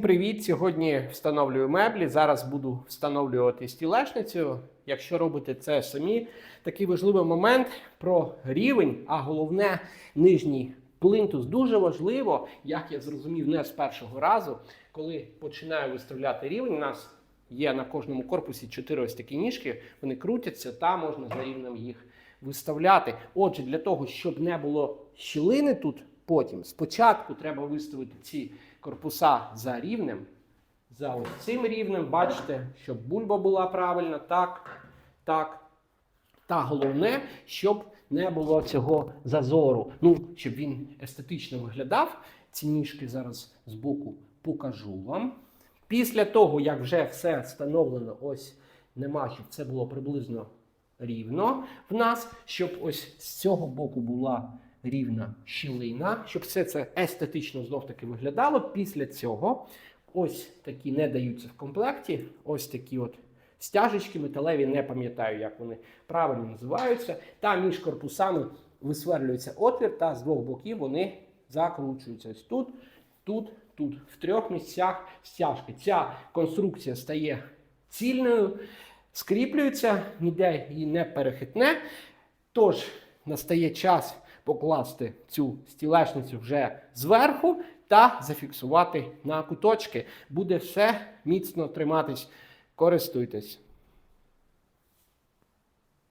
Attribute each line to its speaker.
Speaker 1: Привіт! Сьогодні встановлюю меблі. Зараз буду встановлювати стілешницю. Якщо робите це самі, такий важливий момент про рівень, а головне нижній плинтус. Дуже важливо, як я зрозумів, не з першого разу, коли починаю виставляти рівень. У нас є на кожному корпусі чотири ось такі ніжки, вони крутяться, та можна за рівнем їх виставляти. Отже, для того, щоб не було щілини тут потім, спочатку треба виставити ці корпуса за рівнем, за ось цим рівнем. Бачите, щоб бульба була правильна, так, так. Та головне, щоб не було цього зазору. Ну, щоб він естетично виглядав. Ці ніжки зараз збоку покажу вам. Після того, як вже все встановлено, ось нема, щоб це було приблизно рівно в нас, щоб ось з цього боку була рівна щілина, щоб все це естетично знов таки виглядало. Після цього ось такі не даються в комплекті. Ось такі от стяжечки металеві, не пам'ятаю, як вони правильно називаються. Та між корпусами висверлюється отвір, та з двох боків вони закручуються. Ось тут, тут, тут. В трьох місцях стяжки. Ця конструкція стає цільною, скріплюється, ніде її не перехитне. Тож настає час покласти цю стілешницю вже зверху та зафіксувати на куточки. Буде все міцно триматись. Користуйтесь.